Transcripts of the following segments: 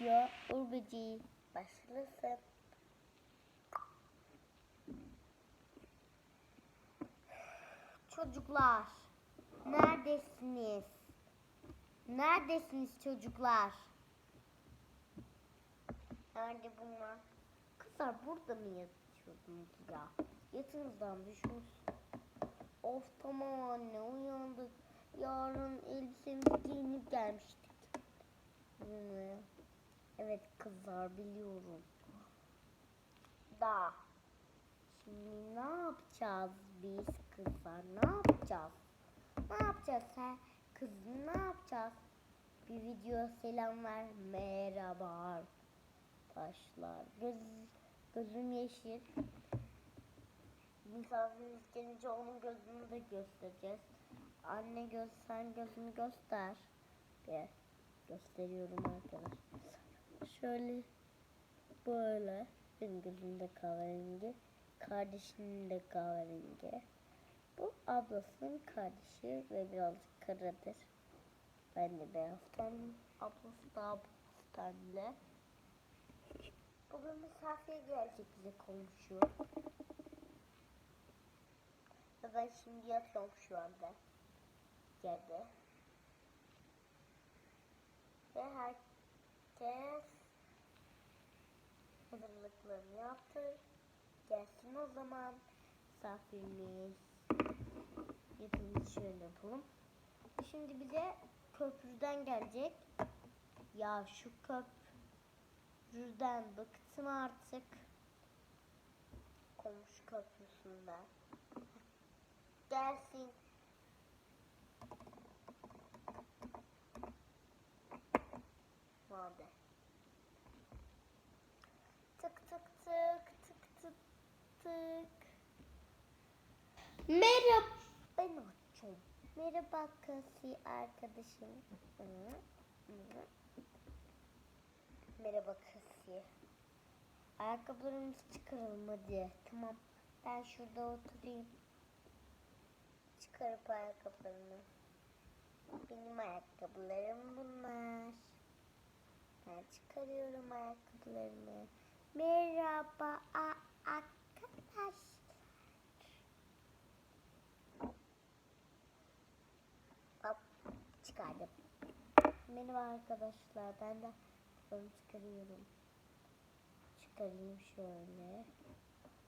video Urbeci başlasın. Çocuklar, neredesiniz? Neredesiniz çocuklar? Nerede bunlar? Kızlar burada mı yatıyordunuz ya? Yatınızdan düşmüş. Of tamam anne uyandık. Yarın elbisemizi giyinip gelmiştik. Hmm, Evet kızlar biliyorum. Da. Şimdi ne yapacağız biz kızlar? Ne yapacağız? Ne yapacağız ha? Kız ne yapacağız? Bir video selam ver. Merhaba arkadaşlar. Göz, gözüm yeşil. Misafirimiz gelince onun gözünü de göstereceğiz. Anne göz sen gözünü göster. Bir gösteriyorum arkadaşlar. Şöyle böyle benim gözümde kahverengi. Kardeşinin de kahverengi. Bu ablasının kardeşi ve birazcık karadır. Ben de beyaz tenli. Ablası daha beyaz tenli. Bugün misafir gelecek bize konuşuyor. Ve ben şimdi yatıyorum şu anda. Yerde. Ve herkes hazırlıklarını yaptı. Gelsin o zaman misafirimiz. Yapımızı şöyle yapalım. Şimdi bize köprüden gelecek. Ya şu köprüden bıktım artık. Komşu köprüsünden. Gelsin. Nerede? Tık tık tık tık tık tık. Merhaba. Ben açım. Merhaba kızı arkadaşım. Merhaba kızı. Ayakkabılarımızı çıkaralım hadi. Tamam. Ben şurada oturayım. Çıkarıp ayakkabılarımı. Benim ayakkabılarım bunlar. Ben çıkarıyorum ayakkabılarımı. Merhaba arkadaşlar. Hop çıkardım. Merhaba arkadaşlar. Ben de ayakkabılarımı çıkarıyorum. Çıkarayım şöyle.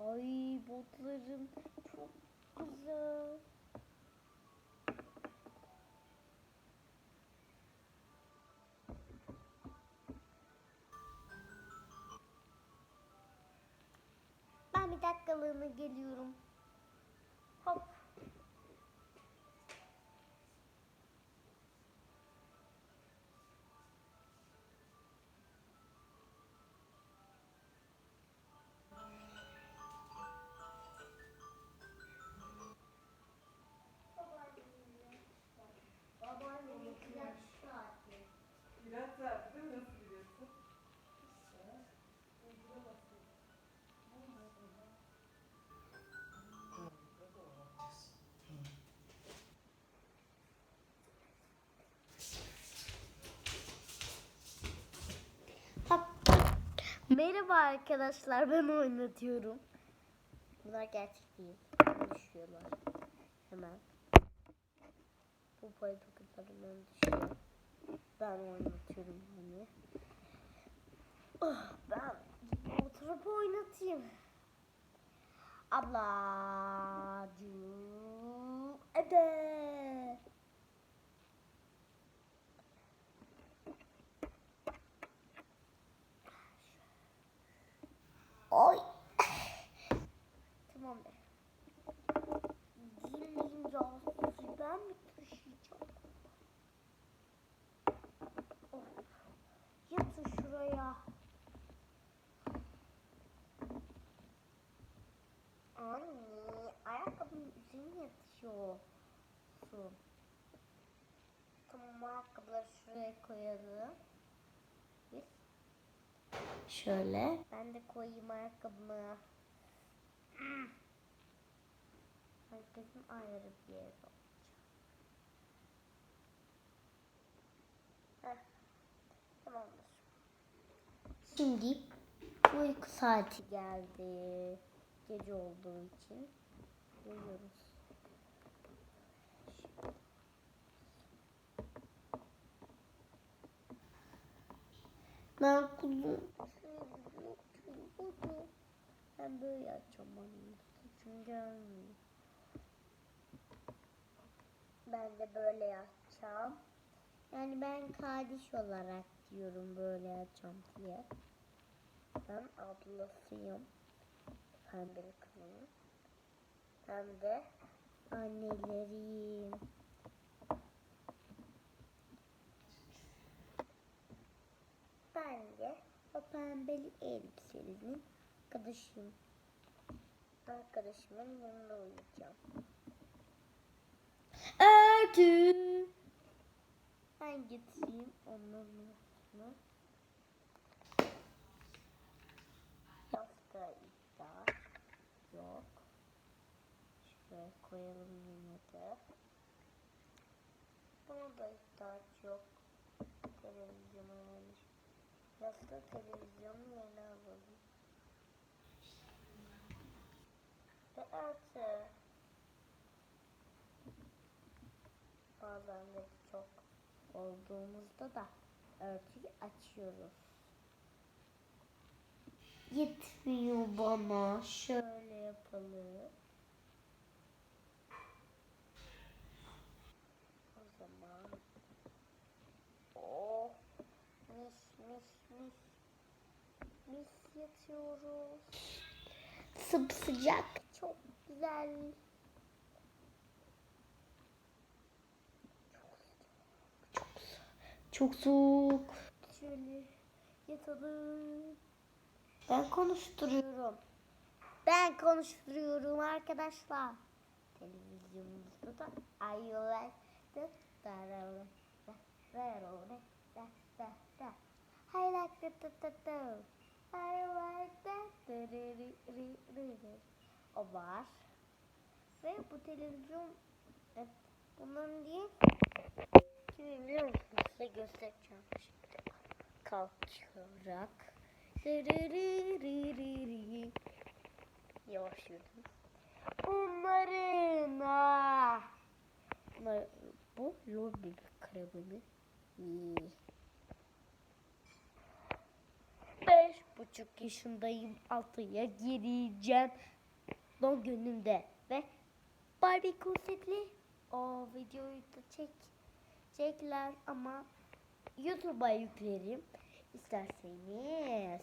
Ay botlarım çok güzel. Dakikalığına geliyorum. Hop. Merhaba arkadaşlar ben oynatıyorum. Bunlar gerçek değil. Düşüyorlar. Hemen. Bu pay paketler düşüyor. Ben oynatıyorum hani. Oh, ben oturup oynatayım. Ablacığım. Evet. Oy. Tamam be. Dinleyin rahatsızı ben mi taşıyacağım? Of. Yatın şuraya. Anne, ayakkabının üzerine yatışıyorsun. Tamam, ayakkabıları şuraya koyalım. Şöyle. Ben de koyayım ayakkabımı. Herkesin ayrı bir yeri olacak. Tamamdır. Şimdi uyku saati geldi. Gece olduğu için uyuyoruz. Ben kuzum. Ben böyle yapacağım anne. Saçım gelmiyor. Ben de böyle yapacağım. Yani ben kardeş olarak diyorum böyle yapacağım diye. Ben ablasıyım. Pembeli kızım. Ben de anneleriyim. Ben de o pembeli elbiselinin arkadaşım. Arkadaşımın yanında uyuyacağım. Örtü. Ben getireyim onun. Yastığa ihtiyaç yok. Şuraya koyalım yine de. Buna da ihtiyaç yok. Televizyona yani. Yastığı televizyonun yerine alalım. Örtü. Bazen de çok olduğumuzda da örtüyü açıyoruz. Yetmiyor bana. Şöyle yapalım. O zaman oh mis mis mis mis yatıyoruz. Sıcak çok güzel. Çok soğuk. Şöyle yatalım. Ben konuşturuyorum. Ben konuşturuyorum arkadaşlar. Televizyonumuzda da I like the darara, da, da, da, da. I like the da, da, da. I like that. O var. Ve bu televizyon e, bunun diye Şimdi biliyor musunuz? Size göstereceğim şimdi. Kalkarak. Yavaş yürüdüm. Bunlar, bu lobi kremini. İyi. Beş buçuk yaşındayım. Altıya gireceğim. Doğum günümde. Ve Barbie konsertli. O videoyu da çek çekler ama YouTube'a yüklerim isterseniz.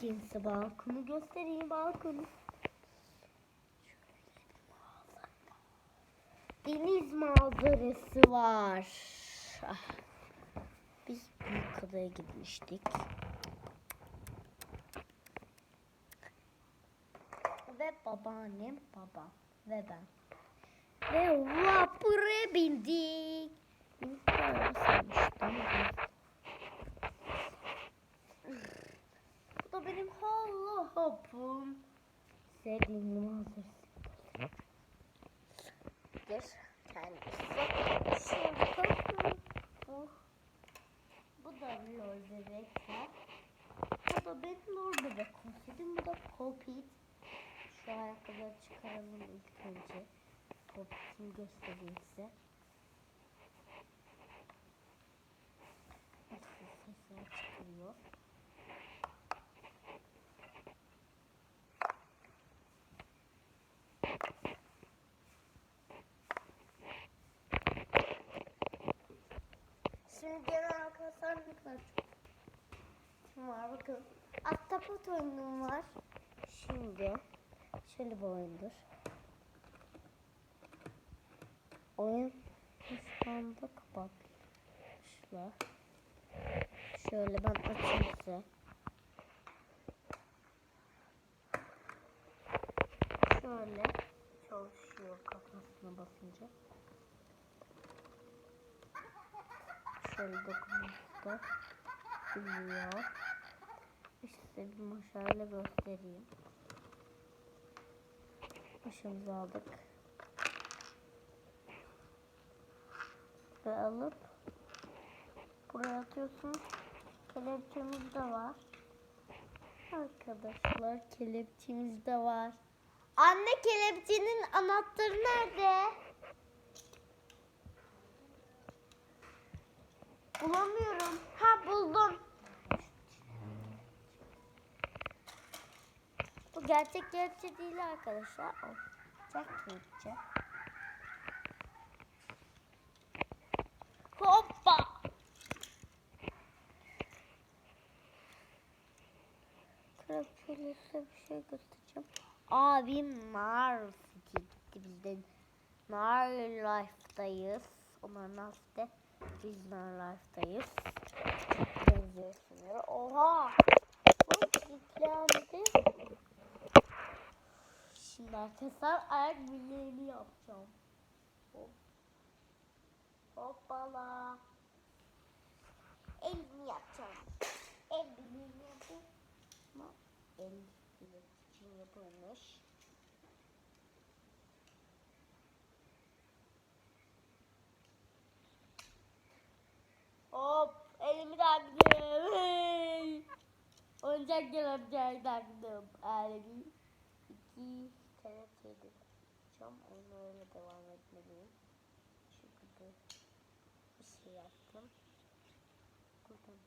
Kimse balkonu göstereyim balkonu. Deniz manzarası var. Ah. Biz büyük adaya gitmiştik. ve babaannem babam ve ben. Ve vapura bindik. Bindik böyle. Bu da benim holo hopum. Sevdiğim manzarası. Dur kendisi. Şimdi bakın. Bu, bu da lol bebekler. Bu da benim lol bebek konserim. Bu da Popit. Şu ayakkabıları çıkaralım ilk önce. Popit'ini göstereyim size. Nasıl sesler çıkıyor. Şimdi genel arkadaşlar ne kadar çok var bakın. Ahtapot oyunum var. Şimdi şöyle bir oyundur. Oyun şu anda kapatmışlar. Şöyle ben açayım size. Şöyle çalışıyor kafasına basınca. Şöyle dokunmakta biliyor. İşte bir maşayla göstereyim. Başımızı aldık. Ve alıp buraya atıyorsun. Kelepçemiz de var. Arkadaşlar kelepçemiz de var. Anne kelepçenin anahtarı nerede? Bulamıyorum. Ha buldum. Bu gerçek kelepçe değil arkadaşlar. O gerçek kelepçe. Hoppa. Kelepçeyle bir şey göstereceğim. Abim City gitti bizden. Nar Life'dayız. Onlar Nar'da. Biz Nar Life'dayız. Benziyor sınırı. Oha! Bu kilitlendi. Şimdi arkadaşlar ayak bileğini yapacağım. Hop. Hoppala. Elimi yapacağım. El bileğini yapacağım. Ama el bilek için yapılmış. Hop elimi taktım. Hey. Oyuncak kelepçeyi taktım. Elimi. İki kelepçeydi. Cam onu öyle devam etmeliyim. Çünkü bir şey yaptım. Buradan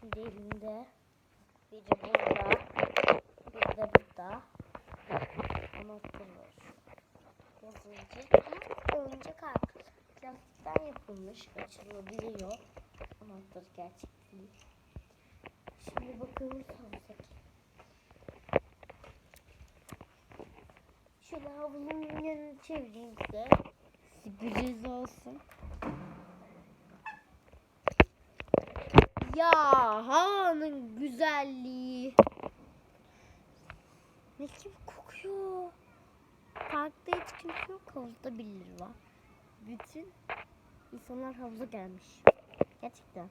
Şimdi elimde biri burada, bir de burada anahtar var. Yazıcı ama oyuncak arka plastikten yapılmış, açılabiliyor. Anahtar gerçek değil. Şimdi bakalım sonraki. Şöyle havlunun yanını çevireyim size. Sürpriz olsun. Ya havanın güzelliği. Ne kim kokuyor? Parkta hiç kimse yok. Havuzda birileri var. Bütün insanlar havuza gelmiş. Gerçekten.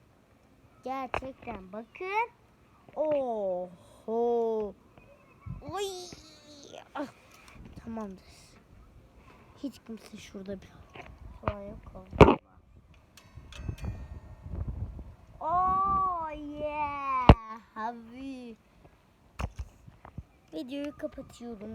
Gerçekten. Bakın. Oho. Oy. Ah, Tamamdır. Hiç kimse şurada bir falan yok. Oh yeah. Abi. Videoyu kapatıyorum.